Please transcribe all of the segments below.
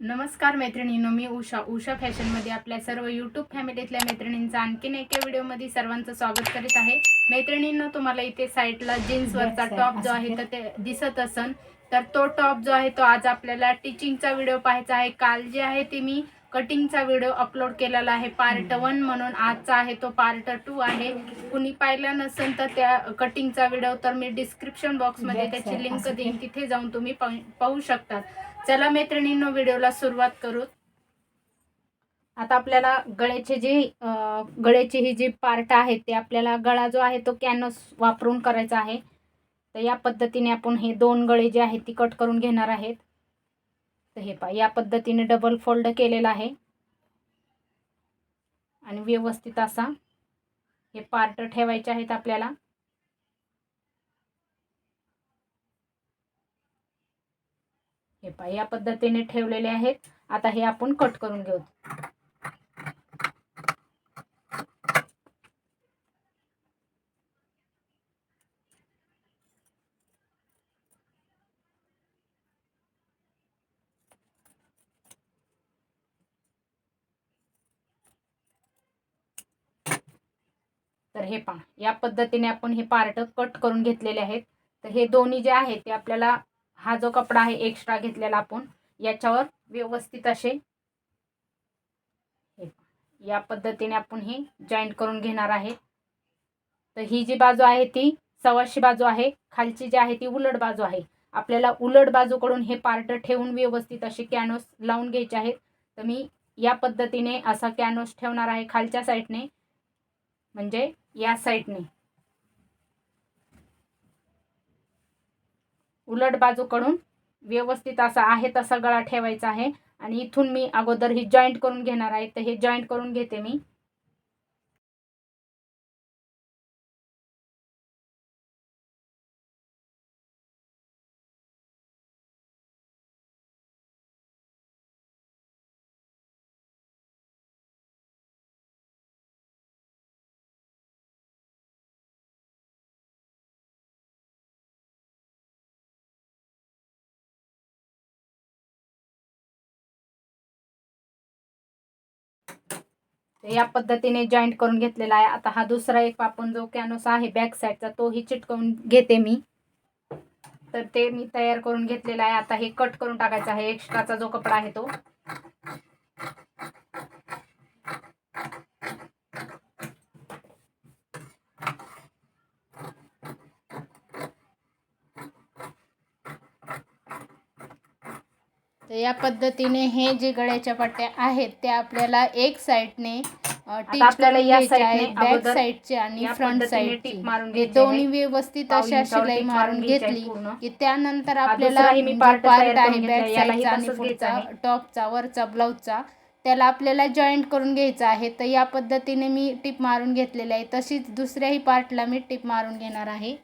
नमस्कार मैत्रिणींनो मी उषा. उषा फॅशनमध्ये आपल्या सर्व यूट्यूब फॅमिलीतल्या मैत्रिणींचं आणखीन एका व्हिडिओमध्ये सर्वांचं स्वागत करीत आहे. मैत्रिणींनो तुम्हाला इथे साईडला जीन्सवरचा टॉप जो आहे तर ते दिसत असन. तर तो टॉप जो आहे तो आज आपल्याला टीचिंगचा व्हिडिओ पाहायचा आहे. काल जे आहे ते मी कटिंगचा व्हिडिओ अपलोड केलेला आहे. पार्ट वन म्हणून आजचा आहे तो पार्ट टू आहे. कुणी पाहिला नसेल तर त्या कटिंगचा व्हिडिओ तर मी डिस्क्रिप्शन बॉक्समध्ये त्याची लिंक देईन. तिथे जाऊन तुम्ही पाहू शकता चला मैत्रिणींनो व्हिडिओला सुरुवात करू. आता आपल्याला गळ्याचे जे गळ्याची ही जी पार्ट आहे ते आपल्याला गळा जो आहे तो कॅनव्हास वापरून करायचा आहे. तर या पद्धतीने आपण हे दोन गळे जे आहेत ती कट करून घेणार आहेत. तर हे पा या पद्धतीने डबल फोल्ड केलेला आहे. आणि व्यवस्थित असा हे पार्ट ठेवायचे आहेत आपल्याला. हे पा या पद्धतीने ठेवलेले आहेत. आता हे आपण कट करून घेऊ. तर हे पहा या पद्धतीने आपण हे पार्ट कट करून घेतलेले आहेत. तर हे दोन्ही जे आहे ते आपल्याला हा जो कपडा आहे एक्स्ट्रा घेतलेला आपण. याच्यावर व्यवस्थित असे या पद्धतीने आपण हे जॉईंट करून घेणार आहे. तर ही जी बाजू आहे ती सवाशी बाजू आहे. खालची जी आहे ती उलट बाजू आहे. आपल्याला उलट बाजूकडून हे पार्ट ठेवून व्यवस्थित असे कॅनव्हास लावून घ्यायचे आहेत. तर मी या पद्धतीने असा कॅनव्हास ठेवणार आहे खालच्या साईडने म्हणजे या साईडने. उलट बाजूकडून व्यवस्थित असा आहे तसा गळा ठेवायचा आहे. आणि इथून मी अगोदर ही जॉईंट करून घेणार आहे. तर हे जॉईंट करून घेते मी. या पद्धतीने जॉईंट करून घेतलेला आहे. आता हा दुसरा एक आपण जो कॅनोस आहे बॅक साईडचा तोही चिटकवून घेते मी. तर ते मी तयार करून घेतलेला आहे. आता हे कट करून टाकायचं आहे. एक्स्ट्राचा जो कपडा आहे तो. तर या पद्धतीने हे जे गळ्याच्या पट्ट्या आहेत त्या आपल्याला एक साईडने टीच आपल्याला या बॅक साईडचे आणि फ्रंट टीप मारून दोन्ही. व्यवस्थित अशा शिलाई मारून घेतली. की त्यानंतर आपल्याला पार्ट आहे बॅक साईडचा आणि पुढचा. टॉपचा वरचा ब्लाऊजचा त्याला आपल्याला जॉईंट करून घ्यायचा आहे तर या पद्धतीने मी टीप मारून घेतलेली आहे तशीच दुसऱ्याही पार्टला मी टीप मारून घेणार आहे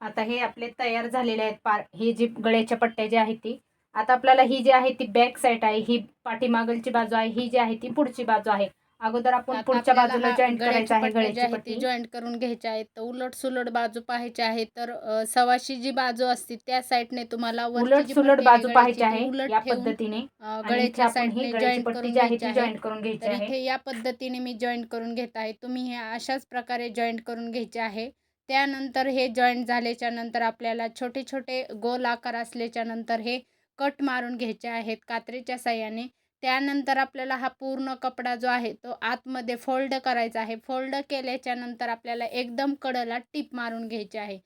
आता हे आपले तयार झालेले आहेत पार हे जी गळ्याच्या पट्ट्या जी आहे ती आता आपल्याला ही जी आहे ती बॅक साईड आहे ही पाठीमागलची बाजू आहे ही जी आहे ती पुढची बाजू आहे. अगोदर आपण पुढच्या बाजूला जॉईंट करायचं आहे गळ्याची पट्टी. जॉईंट करून घ्यायचे आहेत. तर उलट सुलट बाजू पाहायची आहे तर अ, सव्वाशे जी बाजू असते त्या साईडने तुम्हाला उलट सुलट आहे बाजू पाहायची आहे उलट या पद्धतीने. गळ्याच्या ही साईडने जॉईंट करून आहे ती आहे. जॉईंट करून घ्यायची आहे. या पद्धतीने मी जॉईंट करून घेत आहे. तुम्ही हे अशाच प्रकारे जॉईंट करून घ्यायचे आहे. त्यानंतर हे जॉईंट झाल्याच्यानंतर आपल्याला छोटे छोटे गोल आकार असल्याच्या नंतर हे कट मारून घ्यायचे आहेत कात्रीच्या साह्याने. त्यानंतर आपल्याला हा पूर्ण कपडा जो आहे तो आतमध्ये फोल्ड करायचा आहे. फोल्ड केल्याच्यानंतर आपल्याला एकदम कडला टीप मारून घ्यायची आहे.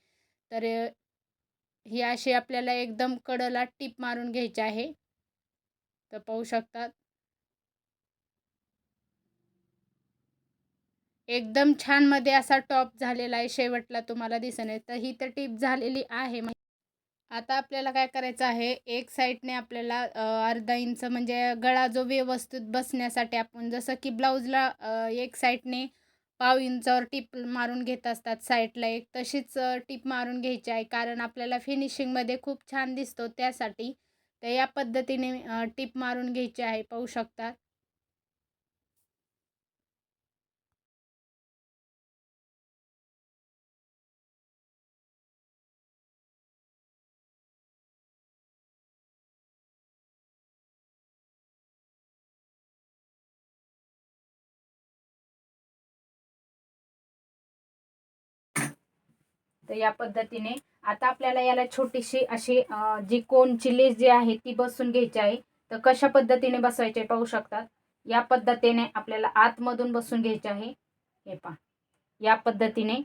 तर ही अशी आपल्याला एकदम कडला टीप मारून घ्यायची आहे. तर पाहू शकतात. एकदम छानमध्ये असा टॉप झालेला आहे शेवटला तुम्हाला दिसणे तर ही तर टीप झालेली आहे. आता आपल्याला काय करायचं आहे? एक साईडने आपल्याला अर्धा इंच म्हणजे गळा जो व्यवस्थित बसण्यासाठी आपण जसं की ब्लाऊजला एक साईडने पाव इंचावर टीप मारून घेत असतात साईडला एक तशीच टीप मारून घ्यायची आहे. कारण आपल्याला फिनिशिंगमध्ये खूप छान दिसतो त्यासाठी. तर या पद्धतीने टिप टीप मारून घ्यायची आहे. पाहू शकतात तर या पद्धतीने आता आपल्याला याला छोटीशी अशी जी कोणची लेस जी आहे ती बसून घ्यायची आहे. तर कशा पद्धतीने बसवायचे पाहू शकतात. या पद्धतीने आपल्याला आतमधून बसून घ्यायचे आहे. हे पहा. या पद्धतीने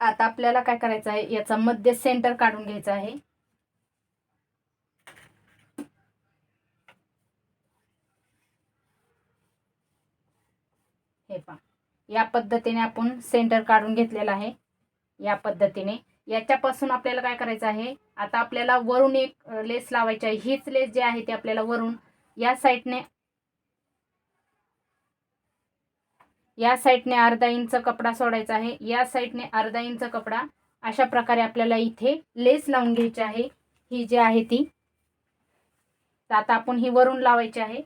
आता आपल्याला काय करायचं आहे? याचा मध्य सेंटर काढून घ्यायचा आहे. हे पहा. या पद्धतीने आपण सेंटर काढून घेतलेला आहे. या पद्धतीने. याच्यापासून आपल्याला काय करायचं आहे? आता आपल्याला वरून एक लेस लावायची आहे. हीच लेस जी आहे ती आपल्याला वरून या साईडने या साईडने अर्धा इंच कपडा सोडायचा आहे. या साईडने अर्धा इंच कपडा अशा प्रकारे आपल्याला इथे लेस लावून घ्यायची आहे. ही जी आहे ती. तर आता आपण ही वरून लावायची आहे.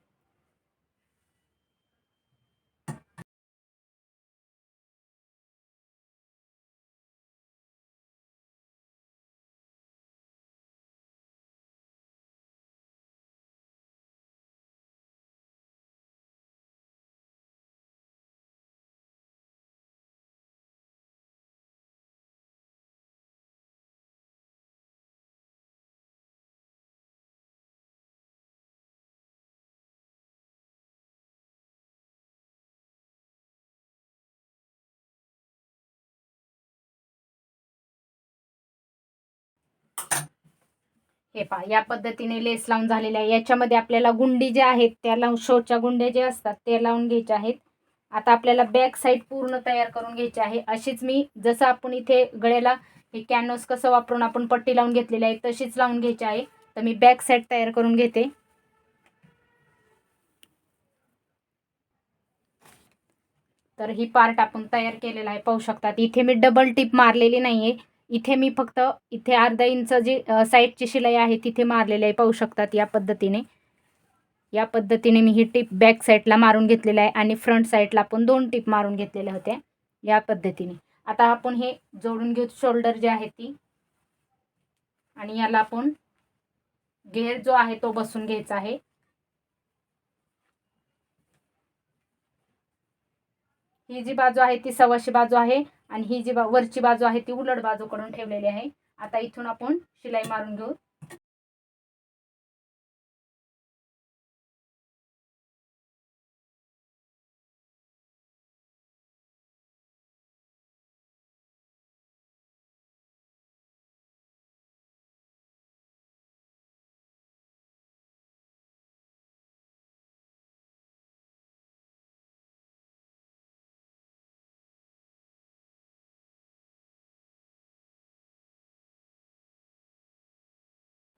हे पहा या पद्धतीने लेस लावून झालेल्या आहे. याच्यामध्ये आपल्याला गुंडी ज्या आहेत त्या लावून शोच्या गुंड्या ज्या असतात ते लावून घ्यायच्या आहेत. आता आपल्याला बॅक साईड पूर्ण तयार करून घ्यायची आहे. अशीच मी जसं आपण इथे गळ्याला हे कॅनव्हास कसं वापरून आपण पट्टी लावून घेतलेली आहे तशीच लावून घ्यायची आहे. तर मी बॅक साईड तयार करून घेते. तर ही पार्ट आपण तयार केलेला आहे पाहू शकतात. इथे मी डबल टिप मारलेली नाही आहे इथे मी फक्त इथे अर्धा इंच जी साईडची शिलाई आहे तिथे मारलेली आहे. पाहू शकतात या पद्धतीने. या पद्धतीने मी ही टिप बॅक साईडला मारून घेतलेलं आहे आणि फ्रंट साईडला आपण दोन टिप मारून घेतलेल्या होत्या या पद्धतीने. आता आपण हे जोडून घेऊ. शोल्डर जे आहे ती. आणि याला आपण घेर जो आहे तो बसून घ्यायचा आहे. ही जी बाजू आहे ती सव्वाशे बाजू आहे. आणि ही जी बा वरची बाजू आहे ती उलट बाजूकडून ठेवलेली आहे. आता इथून आपण शिलाई मारून घेऊ.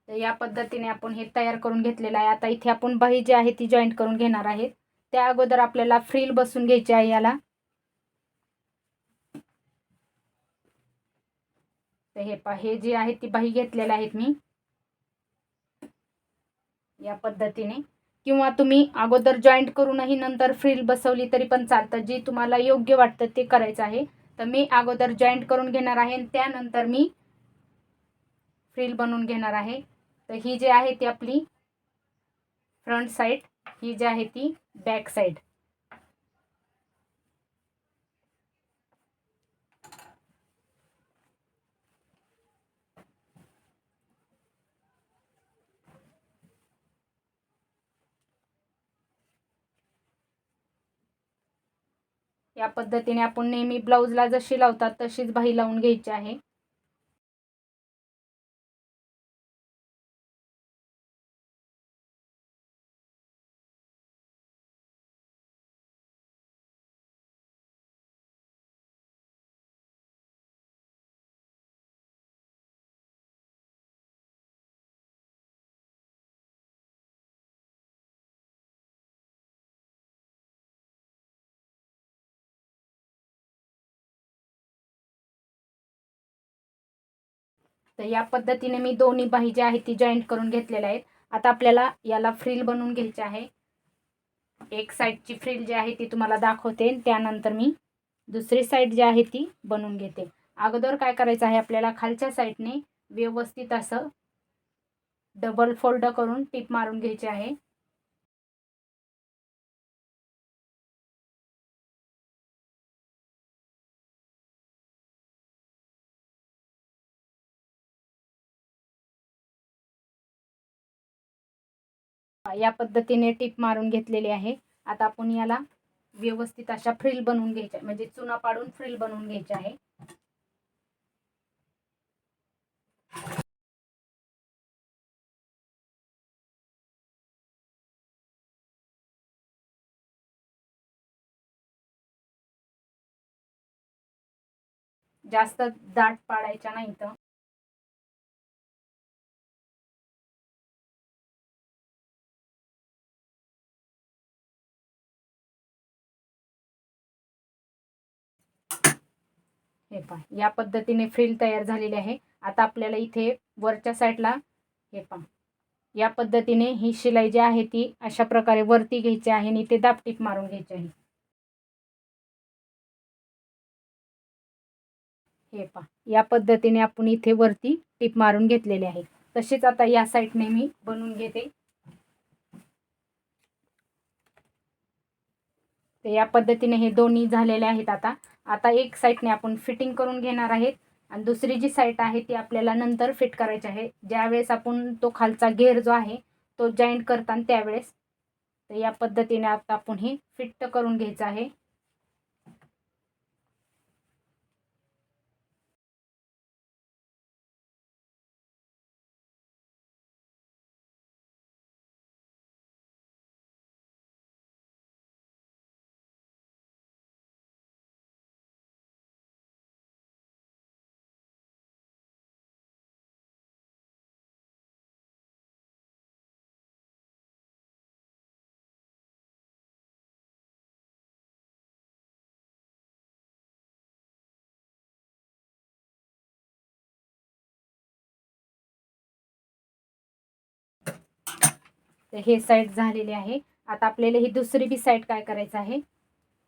तर या पद्धतीने आपण हे तयार करून घेतलेलं आहे. आता इथे आपण बाही जी आहे ती जॉईंट करून घेणार आहेत त्या अगोदर आपल्याला फ्रील बसून घ्यायची आहे याला. तर हे पा हे जे आहे ती बाही घेतलेल्या आहेत मी. या पद्धतीने. किंवा तुम्ही अगोदर जॉईंट करूनही नंतर फ्रील बसवली तरी पण चालतं. जी तुम्हाला योग्य वाटतं ते करायचं आहे. तर मी अगोदर जॉईंट करून घेणार आहे आणि त्यानंतर मी फ्रील बनवून घेणार आहे. तर ही जी आहे ती आपली फ्रंट साइड ही जी आहे ती बॅक साईड या पद्धतीने आपण नेहमी ब्लाऊजला जशी लावतात तशीच बाही लावून घ्यायची आहे. तर या पद्धतीने मी दोन्ही बाही ज्या आहेत ती जॉईंट करून घेतलेल्या आहेत. आता आपल्याला याला फ्रिल बनवून घ्यायची आहे. एक साईडची फ्रिल जी आहे ती तुम्हाला दाखवते त्यानंतर मी दुसरी साईड जी आहे ती बनवून घेते. अगोदर काय करायचं आहे आपल्याला खालच्या साईडने व्यवस्थित असं डबल फोल्ड करून टीप मारून घ्यायची आहे. या पद्धतीने टीप मारून घेतलेली आहे. आता आपण याला व्यवस्थित अशा फ्रिल बनवून घ्यायच्या म्हणजे चुना पाडून फ्रिल बनवून घ्यायची आहे. जास्त दाट पाडायच्या नाही तर हे पहा या पद्धतीने फ्रिल तयार झालेली आहे. आता आपल्याला इथे वरच्या साईडला हे पहा या पद्धतीने ही शिलाई जी आहे ती अशा प्रकारे वरती घ्यायची आहे आणि इथे दापटीप मारून घ्यायची आहे. हे पहा या पद्धतीने आपण इथे वरती टीप मारून घेतलेली आहे. तसेच आता या साईडने मी बनवून घेते. तर या पद्धतीने हे दोन्ही झालेले आहेत आता. आता एक साईडने आपण फिटिंग करून घेणार आहेत. आणि दुसरी जी साईट आहे ती आपल्याला नंतर फिट करायची आहे. ज्यावेळेस आपण तो खालचा घेर जो आहे तो जॉईंट करताना त्यावेळेस तर या पद्धतीने आता आपण हे फिट करून घ्यायचं आहे. तर हे साईड झालेली आहे. आता आपल्याला ही दुसरी बी साईड काय करायचं आहे?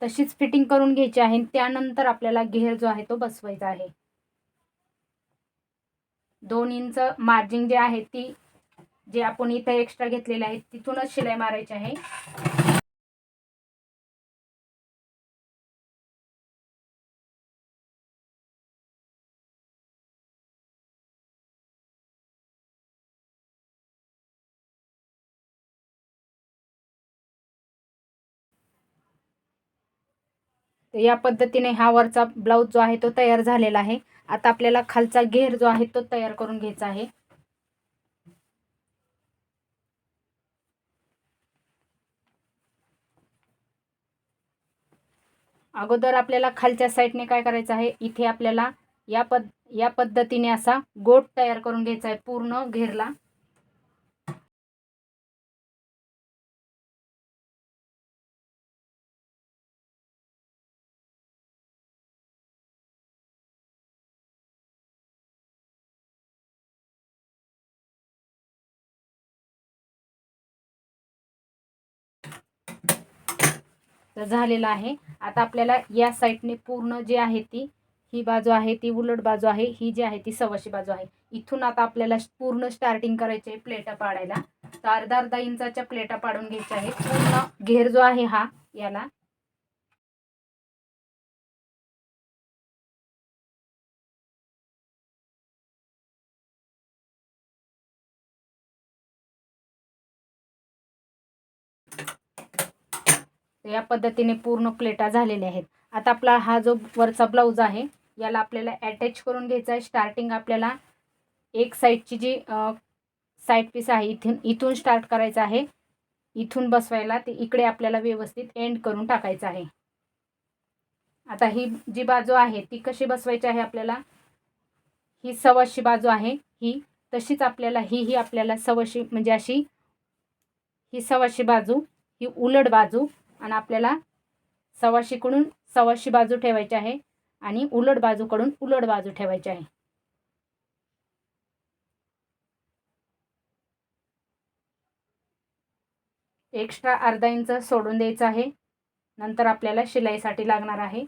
तशीच फिटिंग करून घ्यायची आहे त्यानंतर आपल्याला घेर जो आहे तो बसवायचा आहे. दोन इंच मार्जिन जे आहे ती जे आपण इथं एक्स्ट्रा घेतलेले आहे तिथूनच शिलाई मारायची आहे. तर या पद्धतीने हा वरचा ब्लाऊज जो आहे तो तयार झालेला आहे. आता आपल्याला खालचा घेर जो आहे तो तयार करून घ्यायचा आहे. अगोदर आपल्याला खालच्या साईडने काय करायचं आहे? इथे आपल्याला या पद या पद्धतीने असा गोट तयार करून घ्यायचा आहे पूर्ण घेरला. तर झालेला आहे. आता आपल्याला या साईडने पूर्ण जे आहे ती ही बाजू आहे ती उलट बाजू आहे ही जी आहे ती सव्वाशी बाजू आहे. इथून आता आपल्याला पूर्ण स्टार्टिंग करायची आहे प्लेटा पाडायला. तर अर्धा अर्धा इंचाच्या प्लेटा पाडून घ्यायच्या आहेत. पूर्ण घेर जो आहे हा याला या पद्धतीने पूर्ण प्लेटा झालेल्या आहेत. आता आपला हा जो वरचा ब्लाऊज आहे याला आपल्याला अटॅच करून घ्यायचा आहे. स्टार्टिंग आपल्याला एक साईडची जी साईड पीस आहे इथून इथून स्टार्ट करायचं आहे. इथून बसवायला ते इकडे आपल्याला व्यवस्थित एंड करून टाकायचं आहे. आता ही जी बाजू आहे ती कशी बसवायची आहे आपल्याला? ही सव्वाशी बाजू आहे ही तशीच आपल्याला ही ही आपल्याला सव्वाशी म्हणजे अशी ही सवाशी बाजू ही उलट बाजू आणि आपल्याला सव्वाशेकडून सव्वाशी बाजू ठेवायची आहे आणि उलट बाजूकडून उलट बाजू ठेवायची आहे. एक्स्ट्रा अर्धा इंच सोडून द्यायचं आहे. नंतर आपल्याला शिलाईसाठी लागणार आहे.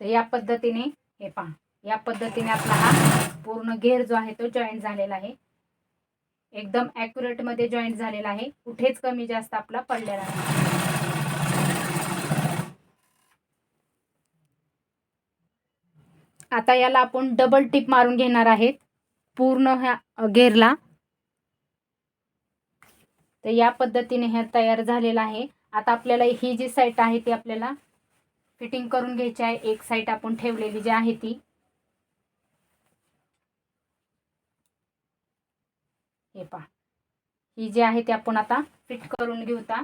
तर या पद्धतीने हे पहा या पद्धतीने आपला हा पूर्ण घेर जो आहे तो जॉईंट झालेला आहे. एकदम ॲक्युरेटमध्ये जॉईन जॉईंट झालेला आहे. कुठेच कमी जास्त आपला पडलेला नाही. आता याला आपण डबल टिप मारून घेणार आहेत. पूर्ण ह्या घेरला. तर या पद्धतीने ह्या तयार झालेला आहे. आता आपल्याला ही जी साईट आहे ती आपल्याला फिटिंग करून घ्यायची आहे. एक साईड आपण ठेवलेली जी आहे ती. हे पहा. ही जी आहे ती आपण आता फिट करून घेऊता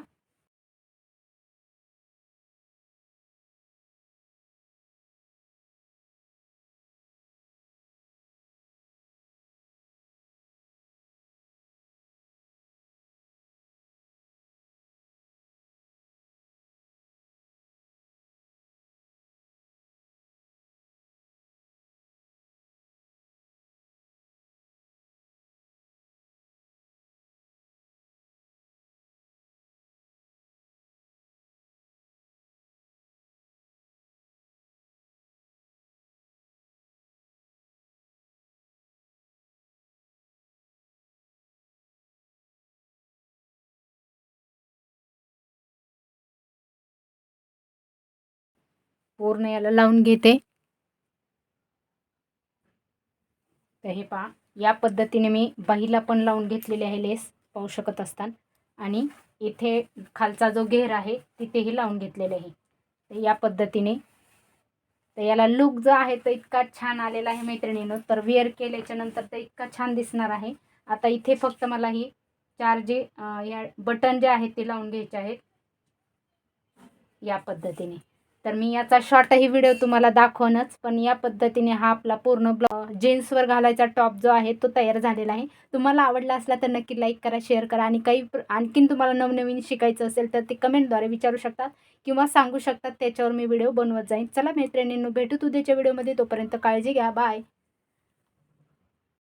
पूर्ण याला लावून घेते. तर हे पहा या पद्धतीने मी बाहीला पण लावून घेतलेली आहे लेस पाहू शकत असताना आणि इथे खालचा जो घेर आहे तिथेही लावून घेतलेले आहे. तर या पद्धतीने. तर याला लुक जो आहे तो इतका छान आलेला आहे मैत्रिणीनं. तर वेअर केल्याच्यानंतर तर इतका छान दिसणार आहे. आता इथे फक्त मला ही चार जे या बटन जे आहेत ते लावून घ्यायचे आहेत. या पद्धतीने. तर मी याचा शॉर्टही व्हिडिओ तुम्हाला दाखवणच पण या पद्धतीने हा आपला पूर्ण ब्लॉ जीन्सवर घालायचा टॉप जो आहे तो तयार झालेला आहे. तुम्हाला आवडला असला तर नक्की लाईक करा शेअर करा आणि काही आणखीन तुम्हाला नवनवीन शिकायचं असेल तर ते कमेंटद्वारे विचारू शकतात किंवा सांगू शकतात. त्याच्यावर मी व्हिडिओ बनवत जाईन. चला मैत्रिणींनो भेटू उद्याच्या व्हिडिओमध्ये तोपर्यंत काळजी घ्या. बाय